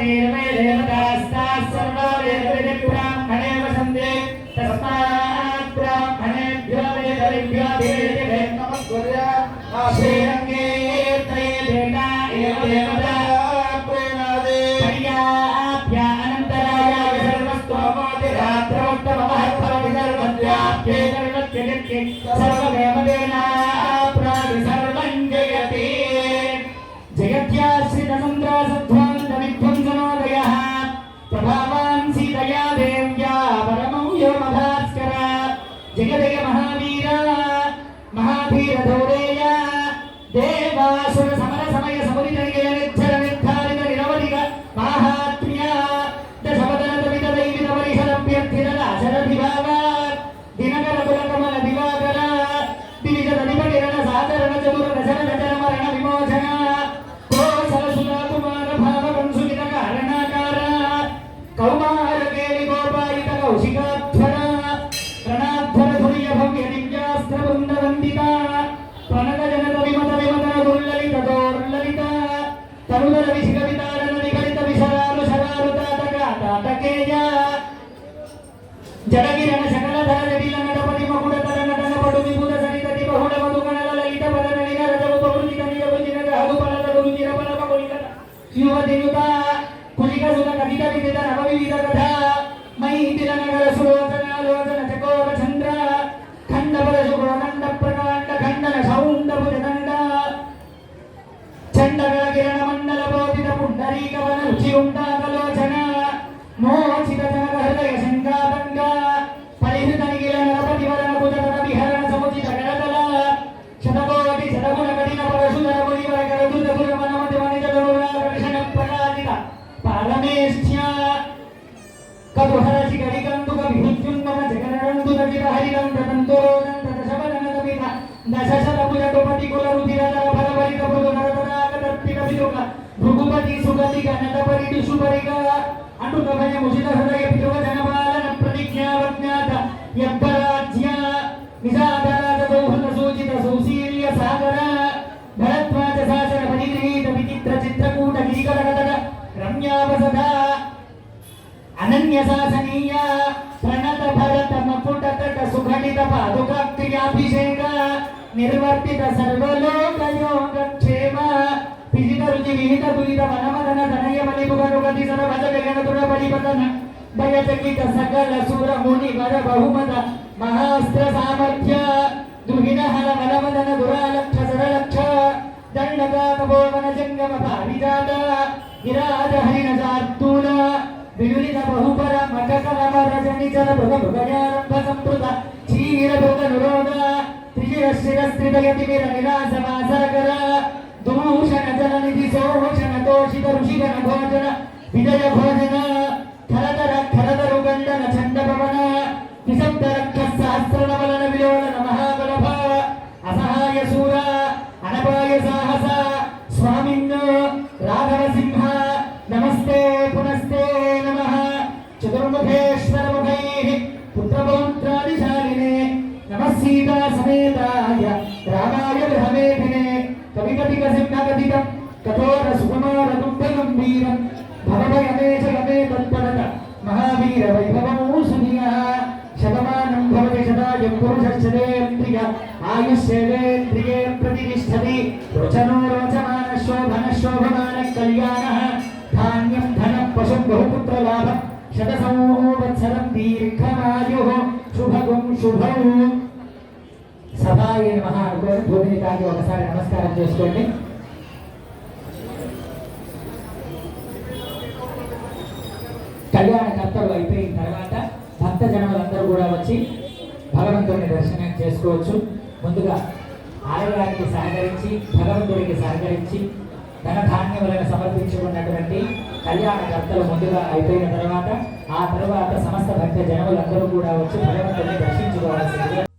విరుద్ధరతే యావదేవే దేవతాస్తాः servo వేదవిధిబ్రాహ్మణే వసంతే తస్మాత్ బ్రాహ్మణేభ్యో వేదవిభ్యో దేవే నమస్కృత్య శ్రీరంగే త్రయ దేవతా ఏవ దేవతా పర్యాప్యానంతరాయ సర్వస్తోమోతిరాత్రవత్తమహత్ఫలమి సర్వత్యాప్యేతర్వత్యజత్యే సర్వదేవదేనా ప్రాణి समय समाना समाया समोरी తరుదల విశిఖ వితారణ నిగడిత విశరాలు శరాలు తాటక తాటకేయ జడగిరణ సకల ధర జటిల నడపటి మకుడ తర నటన పడు విభుత సరిత బహుళ మధుగణల లలిత పద నడిన రజము కనియ రుచిన గ్రహదు పలత రుచిర పల యువ దినుత కులిక సుత కవిత విదిత నవ వివిధ కథ మై తిర నగర సులోచన లోచన చకోర చంద్ర ఖండ పద బోధిత రుచి ఉండాకలోచన మోచిత జనక హృదయ శంకాతంగ పరిహృత నిఖిల నరపతి వరణ కుజతన విహరణ సముచిత గణతల శతకోటి శతగుణ కఠిన పరశుధర ప్రకాశిత దశశతభుజ కుల రుధిర భృగుపతి సుగతి గణత పరిడు సుపరిగ అటుక భయ హృదయ పితృవ జనపాలన ప్రతిజ్ఞావజ్ఞాత యబ్బరాజ్య నిజాదరాజ దౌహన సూచిత సౌశీల్య సాగర భరద్వాజ శాసన పరిగృహీత విచిత్ర చిత్రకూట గిరికరగద రమ్యావసద అనన్య శాసనీయ ప్రణత భరత మకుట తట సుఘటిత పాదుక క్రియాభిషేక నిర్వర్తిత సర్వలోకయోగక్షేమ विहित रुचि विहित दुरित वनमदन धनय मणिपुर रुगति सरभज गगनपुर परिपतन भयचकित सकल सुर मुनि वर बहुमत। महास्त्र सामर्थ्य। दुहिन हर वनमदन दुरालक्ष सरलक्ष। दण्डता तपोवन जङ्गम पारिजात। विराज हरिण चार्तूल विनुलित बहुपर मककलवर जनिचर भृग भृगयारम्भ सम्पृत क्षीरभृग निरोग त्रिशिरशिरस्त्रितगतिमिर निरासवासरकर దుమూషణ నురోధ త్రిశిర శిరస్త్రిదయతి విర తోషిత ఋషిగణ భోజన విజయ భోజన ఖరధర ఖరధరు గండన చండ పవన నిశబ్ద రక్ష సహస్రణ వలన విలోలన మహాబలభ అసహాయ శూర అనపాయ సాహస స్వామిన్న రాఘవ సింహ నమస్తే పునస్తే నమ చతుర్ముఖేశ్వర ముఖై పుత్రపౌత్రాది శాలినే నమ సీత కవికటిక సింహగతికం కఠోర సుకుమార దుఃఖగంభీరం భవభయమేష గమే తత్పరత మహావీర వైభవమూ సునియః శతమానం భవతి శతాయం పురుషశ్చదేంద్రియ ఆయుష్యేంద్రియే ప్రతిష్టతి రోచనో రోచమాన శోభన శోభమాన కళ్యాణ ధాన్యం ధనం పశుం బహుపుత్ర లాభం శత సంవత్సరం దీర్ఘమాయు శుభగం శుభం సభాయ మహా అనుకోని భూమిని తాకి ఒకసారి నమస్కారం చేసుకోండి. కళ్యాణ కర్తలు అయిపోయిన తర్వాత భక్త జనములందరూ కూడా వచ్చి భగవంతుడిని దర్శనం చేసుకోవచ్చు. ముందుగా ఆలయానికి సహకరించి భగవంతుడికి సహకరించి ధనధాన్యములను సమర్పించుకున్నటువంటి కళ్యాణకర్తలు ముందుగా అయిపోయిన తర్వాత ఆ తర్వాత సమస్త భక్త జనములందరూ కూడా వచ్చి భగవంతుడిని దర్శించుకోవాల్సిందిగా